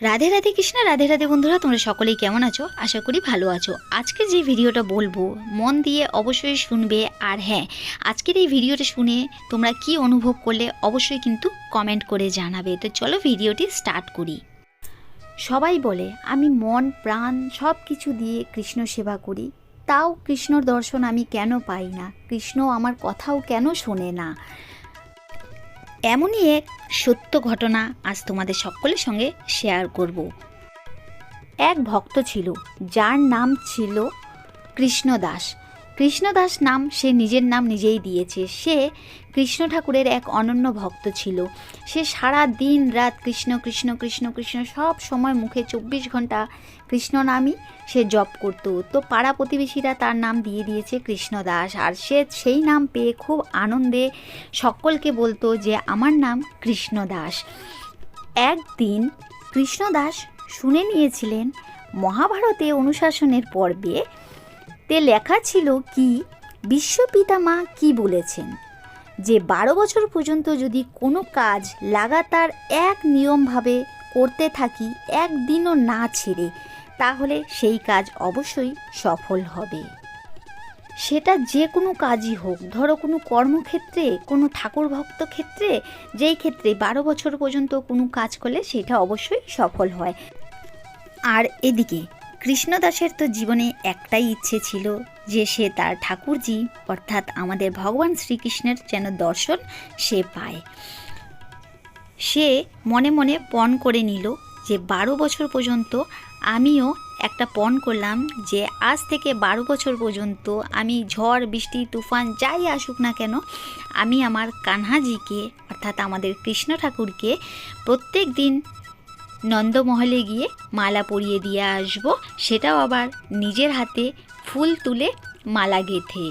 রাধে রাধে কৃষ্ণা, রাধে রাধে বন্ধুরা, তোমরা সকলেই কেমন আছো? আশা করি ভালো আছো। আজকে যে ভিডিওটা বলব, মন দিয়ে অবশ্যই শুনবে আর হ্যাঁ আজকের এই ভিডিওটা শুনে তোমরা কি অনুভব করলে অবশ্যই কিন্তু কমেন্ট করে জানাবে। তো চলো ভিডিওটি স্টার্ট করি। সবাই বলে, আমি মন, প্রাণ সব কিছু দিয়ে কৃষ্ণ সেবা করি। তাও কৃষ্ণর দর্শন আমি কেন পাই না? কৃষ্ণ আমার কথাও কেন শোনে না? এমনই এক সত্য ঘটনা আজ তোমাদের সকলের সঙ্গে শেয়ার করব। এক ভক্ত ছিল, যার নাম ছিল কৃষ্ণদাস। কৃষ্ণদাস নাম সে নিজের নাম নিজেই দিয়েছে। সে কৃষ্ণ ঠাকুরের এক অনন্য ভক্ত ছিল। সে সারা দিন রাত কৃষ্ণ কৃষ্ণ কৃষ্ণ কৃষ্ণ সব সময় মুখে চব্বিশ ঘণ্টা কৃষ্ণ নামই সে জপ করতো। তো পাড়া প্রতিবেশীরা তার নাম দিয়ে দিয়েছে কৃষ্ণদাস। আর সে সেই নাম পেয়ে খুব আনন্দে সকলকে বলতো যে, আমার নাম কৃষ্ণদাস। একদিন কৃষ্ণদাস শুনে নিয়েছিলেন মহাভারতে অনুশাসনের পর্বে তে লেখা ছিল কি বিশ্বপিতামা কি বলেছেন? যে বারো বছর পর্যন্ত যদি কোনো কাজ লাগাতার এক নিয়মভাবে করতে থাকি, একদিনও না ছেড়ে, তাহলে সেই কাজ অবশ্যই সফল হবে। সেটা যে কোনো কাজই হোক, ধরো কোনো কর্মক্ষেত্রে, কোনো ঠাকুর ভক্ত ক্ষেত্রে, যেই ক্ষেত্রে বারো বছর পর্যন্ত কোনো কাজ করলে সেটা অবশ্যই সফল হয়। আর এদিকে কৃষ্ণদাসের তো জীবনে একটাই ইচ্ছে ছিল যে সে তার ঠাকুরজি, অর্থাৎ আমাদের ভগবান শ্রীকৃষ্ণের যেন দর্শন সে পায়। সে মনে মনে পণ করে নিল যে বারো বছর পর্যন্ত আমিও একটা পণ করলাম যে আজ থেকে বারো বছর পর্যন্ত আমি ঝড়, বৃষ্টি, তুফান যাই আসুক না কেন, আমি আমার কানহাজিকে, অর্থাৎ আমাদের কৃষ্ণ ঠাকুরকে প্রত্যেক দিন নন্দমহলে গিয়ে মালা পরিয়ে দিয়ে আসব। সেটাও আবার নিজের হাতে ফুল তুলে মালা গেথে।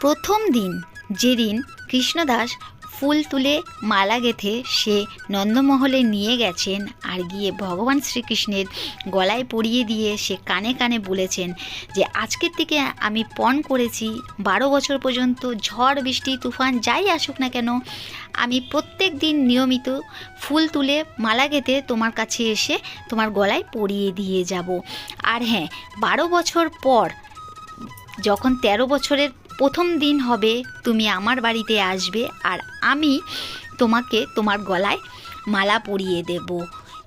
প্রথম দিন যেদিন কৃষ্ণদাস ফুল তুলে মালা গেঁথে সে নন্দমহলে নিয়ে গেছেন আর গিয়ে ভগবান শ্রীকৃষ্ণের গলায় পরিয়ে দিয়ে সে কানে কানে বলেছেন যে, আজকের থেকে আমি পণ করেছি, বারো বছর পর্যন্ত ঝড়, বৃষ্টি, তুফান যাই আসুক না কেন, আমি প্রত্যেক দিন নিয়মিত ফুল তুলে মালা গেঁথে তোমার কাছে এসে তোমার গলায় পরিয়ে দিয়ে যাব। আর হ্যাঁ বারো বছর পর যখন তেরো বছরের প্রথম দিন হবে, তুমি আমার বাড়িতে আসবে আর আমি তোমাকে তোমার গলায় মালা পরিয়ে দেব।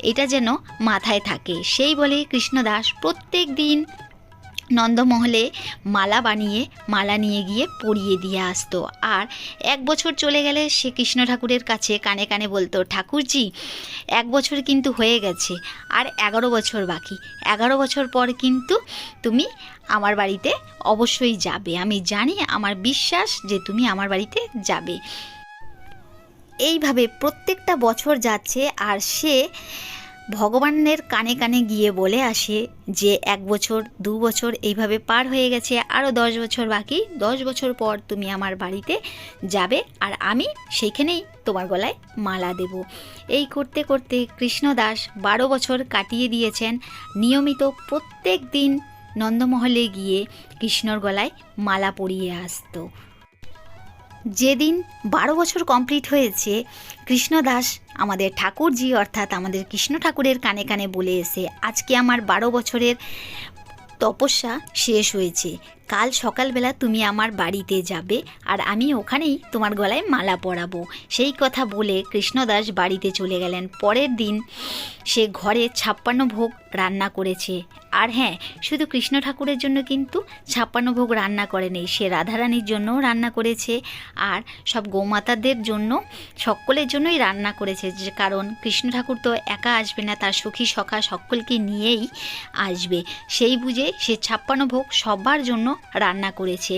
এটা যেন মাথায় থাকে। সেই বলে কৃষ্ণদাস প্রত্যেক দিন নন্দমহলে মালা বানিয়ে, মালা নিয়ে গিয়ে পরিয়ে দিয়ে আসতো। আর এক বছর চলে গেলে সে কৃষ্ণ ঠাকুরের কাছে কানে কানে বলতো, ঠাকুরজি, এক বছর কিন্তু হয়ে গেছে, আর এগারো বছর বাকি। এগারো বছর পর কিন্তু তুমি আমার বাড়িতে অবশ্যই যাবে। আমি জানি, আমার বিশ্বাস যে তুমি আমার বাড়িতে যাবে। এইভাবে প্রত্যেকটা বছর যাচ্ছে, আর সে ভগবানের কানে কানে গিয়ে বলে আসে যে এক বছর, দু বছর এইভাবে পার হয়ে গেছে আরও দশ বছর বাকি, দশ বছর পর তুমি আমার বাড়িতে যাবে আর আমি সেইখানেই তোমার গলায় মালা দেব। এই করতে করতে কৃষ্ণদাস বারো বছর কাটিয়ে দিয়েছেন। নিয়মিত প্রত্যেক দিন নন্দমহলে গিয়ে কৃষ্ণর গলায় মালা পরিয়ে আসতো। যেদিন বারো বছর কমপ্লিট হয়েছে, কৃষ্ণদাস আমাদের ঠাকুরজি, অর্থাৎ আমাদের কৃষ্ণ ঠাকুরের কানে কানে বলে এসে, আজকে আমার বারো বছরের তপস্যা শেষ হয়েছে। কাল সকালবেলা তুমি আমার বাড়িতে যাবে আর আমি ওখানেই তোমার গলায় মালা পরাবো। সেই কথা বলে কৃষ্ণদাস বাড়িতে চলে গেলেন। পরের দিন সে ঘরে ছাপ্পান্ন ভোগ রান্না করেছে। আর হ্যাঁ শুধু কৃষ্ণ ঠাকুরের জন্য কিন্তু ছাপ্পান্ন ভোগ রান্না করেনি সে রাধারানীর জন্যও রান্না করেছে আর সব গোমাতাদের জন্য, সকলের জন্যই রান্না করেছে। যে কারণ কৃষ্ণ ঠাকুর তো একা আসবে না, তার সখী সখা সকলকে নিয়েই আসবে। সেই বুঝে সে ছাপ্পান্ন ভোগ সবার জন্য রান্না করেছে।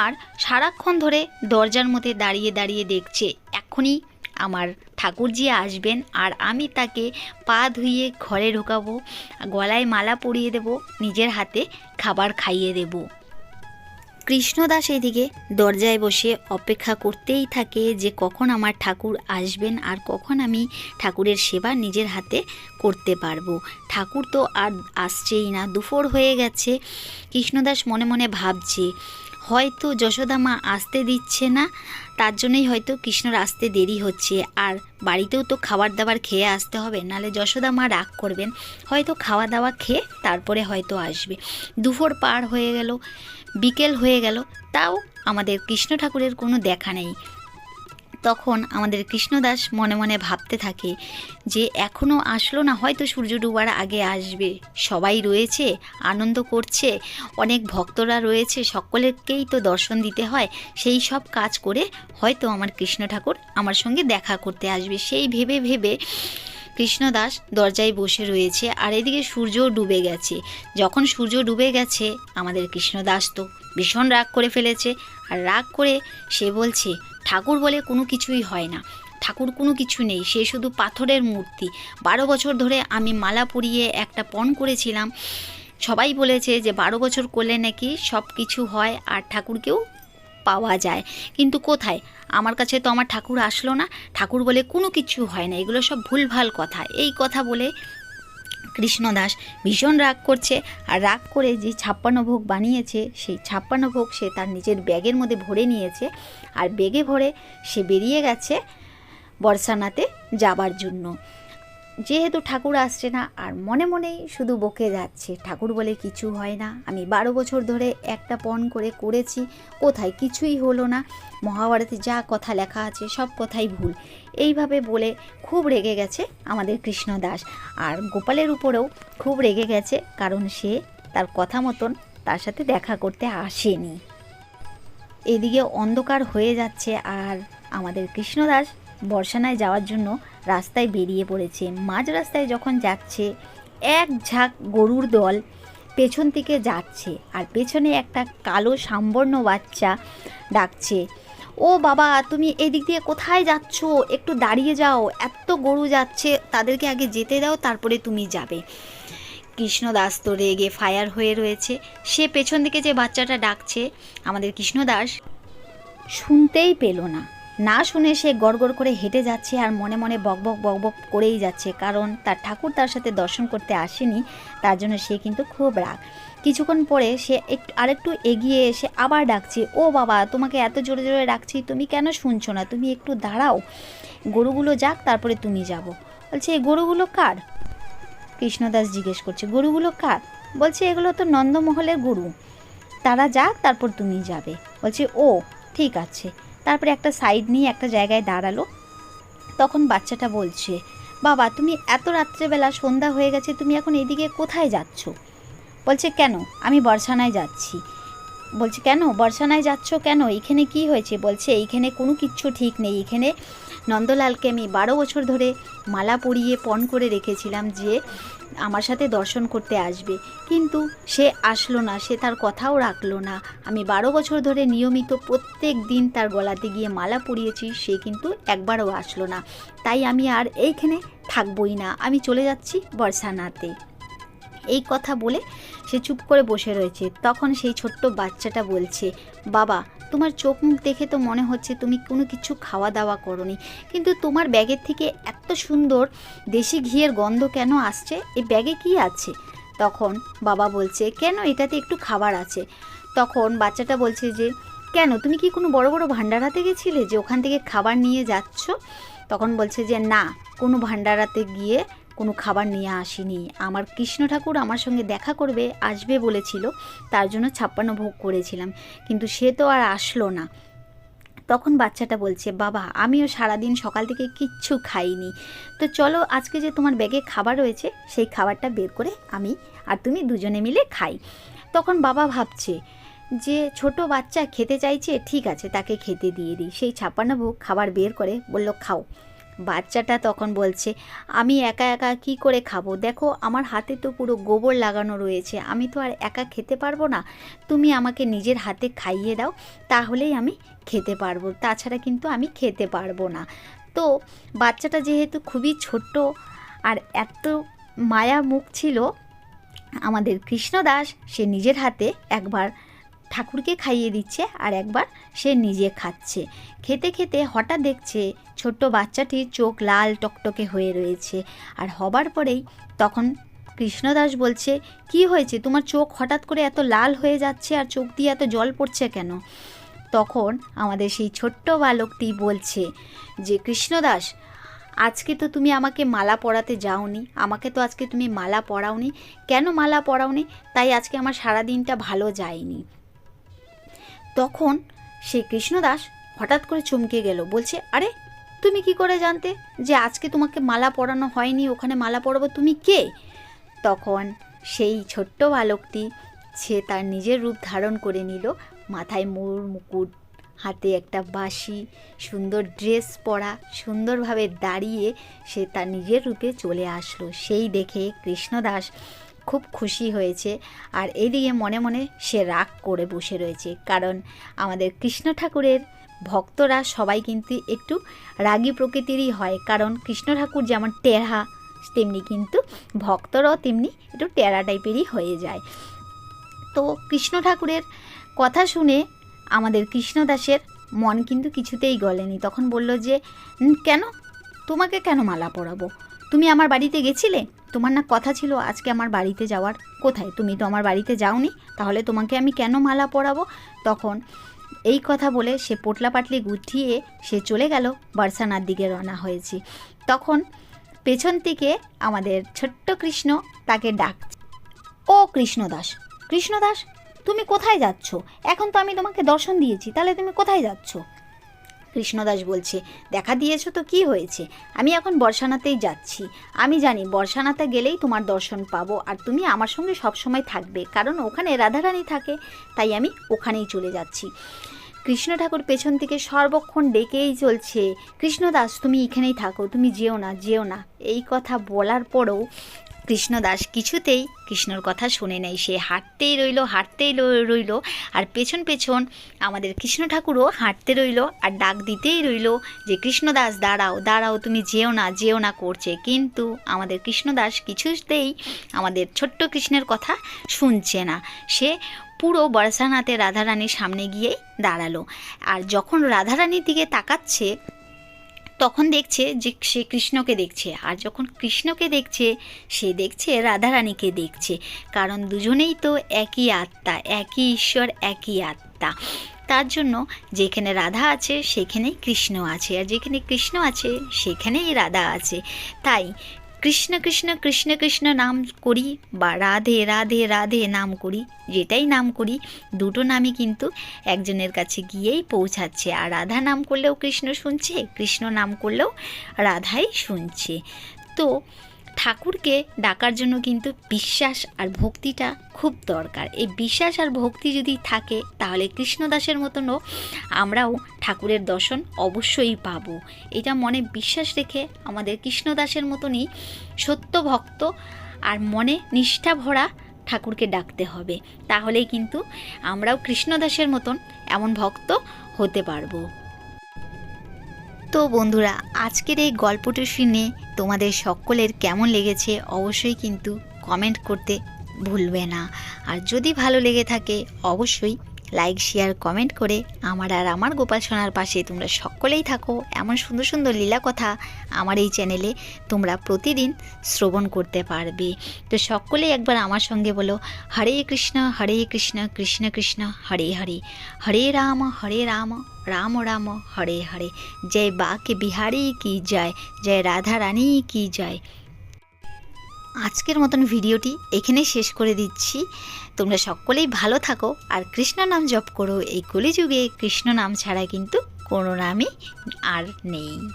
আর সারাক্ষণ ধরে দরজার মধ্যে দাঁড়িয়ে দাঁড়িয়ে দেখছে, এখনই আমার ঠাকুরজি আসবেন আর আমি তাকে পা ধুইয়ে ঘরে ঢোকাবো, গলায় মালা পরিয়ে দেব, নিজের হাতে খাবার খাইয়ে দেব। কৃষ্ণদাস এদিকে দরজায় বসে অপেক্ষা করতেই থাকে যে কখন আমার ঠাকুর আসবেন আর কখন আমি ঠাকুরের সেবা নিজের হাতে করতে পারব। ঠাকুর তো আর আসছেই না, দুপুর হয়ে গেছে। কৃষ্ণদাস মনে মনে ভাবছে, হয়তো যশোদা মা আসতে দিচ্ছে না, তার জন্যই হয়তো কৃষ্ণর আসতে দেরি হচ্ছে। আর বাড়িতেও তো খাবার দাবার খেয়ে আসতে হবে, নালে যশোদা মা রাগ করবেন। হয়তো খাওয়া দাওয়া খেয়ে তারপরে হয়তো আসবে। দুপুর পার হয়ে গেল। বিকেল হয়ে গেল, তাও আমাদের কৃষ্ণ ঠাকুরের কোনো দেখা নেই। তখন আমাদের কৃষ্ণদাস মনে মনে ভাবতে থাকে যে এখনও আসলো না, হয়তো সূর্য ডুবার আগে আসবে। সবাই রয়েছে, আনন্দ করছে, অনেক ভক্তরা রয়েছে সকলেরকেই তো দর্শন দিতে হয়। সেই সব কাজ করে হয়তো আমার কৃষ্ণ ঠাকুর আমার সঙ্গে দেখা করতে আসবে। সেই ভেবে ভেবে কৃষ্ণদাস দরজায় বসে রয়েছে আর এদিকে সূর্যও ডুবে গেছে। যখন সূর্য ডুবে গেছে, আমাদের কৃষ্ণদাস তো ভীষণ রাগ করে ফেলেছে আর রাগ করে সে বলছে, ঠাকুর বলে কোনো কিছুই হয় না। ঠাকুর কোনো কিছু নেই, সে শুধু পাথরের মূর্তি। বারো বছর ধরে আমি মালা পরিয়ে একটা পণ করেছিলাম। সবাই বলেছে যে বারো বছর করলে নাকি সব কিছু হয় আর ঠাকুরকেও পাওয়া যায়। কিন্তু কোথায়? আমার কাছে তো আমার ঠাকুর আসলো না। ঠাকুর বলে কোনো কিছু হয় না। এগুলো সব ভুলভাল কথা। এই কথা বলে কৃষ্ণদাস ভীষণ রাগ করছে। আর রাগ করে যে ছাপ্পান্ন ভোগ বানিয়েছে, সেই ছাপ্পান্ন ভোগ সে তার নিজের ব্যাগের মধ্যে ভরে নিয়েছে। আর ব্যাগে ভরে সে বেরিয়ে গেছে বর্ষানাতে যাবার জন্য। যেহেতু ঠাকুর আসছে না, আর মনে মনেই শুধু বকে যাচ্ছে, ঠাকুর বলে কিছু হয় না। আমি বারো বছর ধরে একটা পণ করে করেছি, কোথায় কিছুই হলো না। মহাভারতে যা কথা লেখা আছে, সব কথাই ভুল। এইভাবে বলে খুব রেগে গেছে আমাদের কৃষ্ণদাস আর গোপালের উপরেও খুব রেগে গেছে, কারণ সে তার কথা মতন তার সাথে দেখা করতে আসেনি। এদিকে অন্ধকার হয়ে যাচ্ছে, আর আমাদের কৃষ্ণদাস বর্ষানায় যাওয়ার জন্য রাস্তায় বেরিয়ে পড়েছে। মাঝ রাস্তায় যখন যাচ্ছে, এক ঝাঁক গরুর দল পেছন থেকে যাচ্ছে আর পেছনে একটা কালো সাম্বর্ণ বাচ্চা ডাকছে, ও বাবা, তুমি এদিক দিয়ে কোথায় যাচ্ছ? একটু দাঁড়িয়ে যাও। এত গরু যাচ্ছে, তাদেরকে আগে যেতে দাও, তারপরে তুমি যাবে। কৃষ্ণদাস তো রেগে ফায়ার হয়ে রয়েছে। সে পেছন দিকে যে বাচ্চাটা ডাকছে, আমাদের কৃষ্ণদাস শুনতেই পেল না। না শুনে সে গড়গড় করে হেঁটে যাচ্ছে আর মনে মনে বকবক বকবক করেই যাচ্ছে, কারণ তার ঠাকুর তার সাথে দর্শন করতে আসেনি, তার জন্য সে কিন্তু খুব রাগ। কিছুক্ষণ পরে সে একটু আরেকটু এগিয়ে এসে আবার ডাকছে, ও বাবা, তোমাকে এত জোরে জোরে ডাকছি তুমি কেন শুনছো না? তুমি একটু দাঁড়াও। গরুগুলো যাক, তারপরে তুমি যাব। বলছে এই গরুগুলো কার? কৃষ্ণদাস জিজ্ঞেস করছে, গরুগুলো কার? বলছে, এগুলো তো নন্দমহলের গরু। তারা যাক, তারপর তুমি যাবে। বলছে, ও, ঠিক আছে। তারপরে একটা সাইড নিয়ে একটা জায়গায় দাঁড়াল। তখন বাচ্চাটা বলছে, বাবা, তুমি এত রাত্রেবেলা সন্ধ্যা হয়ে গেছে, তুমি এখন এদিকে কোথায় যাচ্ছ? বলছে, কেন? আমি বর্ষানায় যাচ্ছি। বলছে, কেন? বর্ষানায় যাচ্ছ কেন? এখানে কি হয়েছে? বলছে এইখানে কোনো কিচ্ছু ঠিক নেই। এখানে নন্দলালকে আমি বারো বছর ধরে মালা পরিয়ে পণ করে রেখেছিলাম যে আমার সাথে দর্শন করতে আসবে। কিন্তু সে আসলো না, সে তার কথাও রাখল না। আমি বারো বছর ধরে নিয়মিত প্রত্যেক দিন তার গলাতে গিয়ে মালা পরিয়েছি, সে কিন্তু একবারও আসলো না। তাই আমি আর এইখানে থাকবই না। আমি চলে যাচ্ছি বর্ষানাতে। এই কথা বলে সে চুপ করে বসে রয়েছে। তখন সেই ছোট্ট বাচ্চাটা বলছে, বাবা, তোমার চোখ মুখ দেখে তো মনে হচ্ছে তুমি কোনো কিছু খাওয়া দাওয়া করনি। কিন্তু তোমার ব্যাগের থেকে এত সুন্দর দেশি ঘিয়ের গন্ধ কেন আসছে? এই ব্যাগে কি আছে? তখন বাবা বলছে, কেন? এটাতে একটু খাবার আছে। তখন বাচ্চাটা বলছে যে, কেন? তুমি কি কোনো বড় বড় ভান্ডারাতে গেছিলে যে ওখান থেকে খাবার নিয়ে যাচ্ছ? তখন বলছে যে, না, কোনো ভান্ডারাতে গিয়ে কোনো খাবার নিয়ে আসিনি। আমার কৃষ্ণ ঠাকুর আমার সঙ্গে দেখা করবে, আসবে বলেছিল, তার জন্য ছাপ্পান্ন ভোগ করেছিলাম। কিন্তু সে তো আর আসলো না। তখন বাচ্চাটা বলছে, বাবা, আমিও সারাদিন সকাল থেকে কিচ্ছু খাইনি। তো চলো আজকে যে তোমার ব্যাগে খাবার রয়েছে, সেই খাবারটা বের করে আমি আর তুমি দুজনে মিলে খাই। তখন বাবা ভাবছে যে, ছোট বাচ্চা খেতে চাইছে, ঠিক আছে, তাকে খেতে দিয়ে দিই। সেই ছাপ্পান্ন ভোগ খাবার বের করে বলল, খাও। বাচ্চাটা তখন বলছে, আমি একা একা কি করে খাব? দেখো, আমার হাতে তো পুরো গোবর লাগানো রয়েছে। আমি তো আর একা খেতে পারব না। তুমি আমাকে নিজের হাতে খাইয়ে দাও, তাহলেই আমি খেতে পারব। তাছাড়া কিন্তু আমি খেতে পারব না। তো বাচ্চাটা যেহেতু খুবই ছোট্ট আর এত মায়া মুখ ছিল, আমাদের কৃষ্ণদাস সে নিজের হাতে একবার ঠাকুরকে খাইয়ে দিচ্ছে আর একবার সে নিজে খাচ্ছে। খেতে খেতে হঠাৎ দেখছে ছোট্ট বাচ্চাটির চোখ লাল টকটকে হয়ে রয়েছে আর হবার পরেই তখন কৃষ্ণদাস বলছে, কি হয়েছে? তোমার চোখ হঠাৎ করে এত লাল হয়ে যাচ্ছে আর চোখ দিয়ে এত জল পড়ছে কেন? তখন আমাদের সেই ছোট্ট বালকটি বলছে যে, কৃষ্ণদাস, আজকে তো তুমি আমাকে মালা পরাতে যাওনি। আমাকে তো আজকে তুমি মালা পরাওনি। কেন মালা পরাওনি? তাই আজকে আমার সারা দিনটা ভালো যায়নি। তখন সেই কৃষ্ণদাস হঠাৎ করে চমকে গেল, বলছে, আরে, তুমি কি করে জানতে যে আজকে তোমাকে মালা পরানো হয়নি? ওখানে মালা পরাবো তুমি কে? তখন সেই ছোট্ট বালকটি সে তার নিজের রূপ ধারণ করে নিল। মাথায় মোর মুকুট, হাতে একটা বাঁশি, সুন্দর ড্রেস পরা, সুন্দরভাবে দাঁড়িয়ে সে তার নিজের রূপে চলে আসলো। সেই দেখে কৃষ্ণদাস খুব খুশি হয়েছে। আর এদিকে মনে মনে সে রাগ করে বসে রয়েছে। কারণ আমাদের কৃষ্ণ ঠাকুরের ভক্তরা সবাই কিন্তু একটু রাগী প্রকৃতিরই হয়। কারণ কৃষ্ণ ঠাকুর যেমন টেরা, তেমনি কিন্তু ভক্তরাও তেমনি একটু টেরা টাইপেরই হয়ে যায়। তো কৃষ্ণ ঠাকুরের কথা শুনে আমাদের কৃষ্ণদাসের মন কিন্তু কিছুতেই গলেনি। তখন বলল যে কেন? তোমাকে কেন মালা পরাবো? তুমি আমার বাড়িতে গেছিলে? তোমার না কথা ছিল আজকে আমার বাড়িতে যাওয়ার। কোথায়? তুমি তো আমার বাড়িতে যাওনি, তাহলে তোমাকে আমি কেন মালা পরাবো? তখন এই কথা বলে সে পোটলা পাটলি গুটিয়ে সে চলে গেল বার্সানার দিকে রওনা হয়েছে। তখন পেছন থেকে আমাদের ছোট্ট কৃষ্ণ তাকে ডাক ও কৃষ্ণদাস কৃষ্ণদাস, তুমি কোথায় যাচ্ছ? এখন তো আমি তোমাকে দর্শন দিয়েছি, তাহলে তুমি কোথায় যাচ্ছ? কৃষ্ণদাস বলছে, দেখা দিয়েছ তো কি হয়েছে? আমি এখন বর্ষানাতেই যাচ্ছি। আমি জানি বর্ষানাতে গেলেই তোমার দর্শন পাবো আর তুমি আমার সঙ্গে সবসময় থাকবে, কারণ ওখানে রাধারানী থাকে, তাই আমি ওখানেই চলে যাচ্ছি। কৃষ্ণ ঠাকুর পেছন থেকে সর্বক্ষণ ডেকেই চলছে, কৃষ্ণদাস, তুমি এখানেই থাকো, তুমি যেও না যেও না। এই কথা বলার পরেও কৃষ্ণদাস কিছুতেই কৃষ্ণর কথা শুনে নেই সে হাঁটতেই রইল হাঁটতেই রইল আর পেছন পেছন আমাদের কৃষ্ণ ঠাকুরও হাঁটতে রইল আর ডাক দিতেই রইল যে, কৃষ্ণদাস, দাঁড়াও দাঁড়াও, তুমি যেও না যেও না করছে। কিন্তু আমাদের কৃষ্ণদাস কিছুতেই আমাদের ছোট্ট কৃষ্ণের কথা শুনছে না। সে পুরো বর্ষানাতে রাধারানীর সামনে গিয়েই দাঁড়াল। আর যখন রাধারানীর দিকে তাকাচ্ছে তখন দেখছে যে সে কৃষ্ণকে দেখছে। আর যখন কৃষ্ণকে দেখছে, সে দেখছে রাধারানীকে দেখছে। কারণ দুজনেই তো একই আত্মা, একই ঈশ্বর, একই আত্মা। তার জন্য যেখানে রাধা আছে, সেখানেই কৃষ্ণ আছে। আর যেখানে কৃষ্ণ আছে, সেখানেই রাধা আছে। তাই কৃষ্ণ কৃষ্ণ কৃষ্ণ কৃষ্ণ নাম করি বা রাধে রাধে রাধে নাম করি, যেটাই নাম করি, দুটো নামই কিন্তু একজনের কাছে গিয়েই পৌঁছাচ্ছে। আর রাধা নাম করলেও কৃষ্ণ শুনছে, কৃষ্ণ নাম করলেও রাধাই শুনছে। তো ঠাকুরকে ডাকার জন্য কিন্তু বিশ্বাস আর ভক্তিটা খুব দরকার। এই বিশ্বাস আর ভক্তি যদি থাকে, তাহলে কৃষ্ণদাসের মতনও আমরাও ঠাকুরের দর্শন অবশ্যই পাব। এটা মনে বিশ্বাস রেখে আমাদের কৃষ্ণদাসের মতনই সত্য ভক্ত আর মনে নিষ্ঠা ভরা ঠাকুরকে ডাকতে হবে। তাহলেই কিন্তু আমরাও কৃষ্ণদাসের মতন এমন ভক্ত হতে পারব। তো বন্ধুরা, আজকের এই গল্পটি শুনে তোমাদের সকলের কেমন লেগেছে অবশ্যই কিন্তু কমেন্ট করতে ভুলবে না। আর যদি ভালো লেগে থাকে, অবশ্যই লাইক শেয়ার কমেন্ট করে আমার আর আমার গোপাল সোনার পাশে তোমরা সকলেই থাকো। এমন সুন্দর সুন্দর লীলা কথা আমার এই চ্যানেলে তোমরা প্রতিদিন শ্রবণ করতে পারবে। তো সকলেই একবার আমার সঙ্গে বলো, হরে কৃষ্ণ হরে কৃষ্ণ কৃষ্ণ কৃষ্ণ, হরে হরে হরে রাম হরে রাম রাম রাম, হরে হরে, জয় বাকে বিহারি কি জয় জয় রাধা রানী কি জয়। আজকের মতন ভিডিওটি এখানে শেষ করে দিচ্ছি। তোমরা সকলেই ভালো থাকো আর কৃষ্ণ নাম জপ করো। এই কলিযুগে কৃষ্ণ নাম ছাড়া কিন্তু কোনো নামই আর নেই।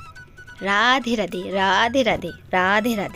রাধে রাধে রাধে রাধে রাধে রাধে।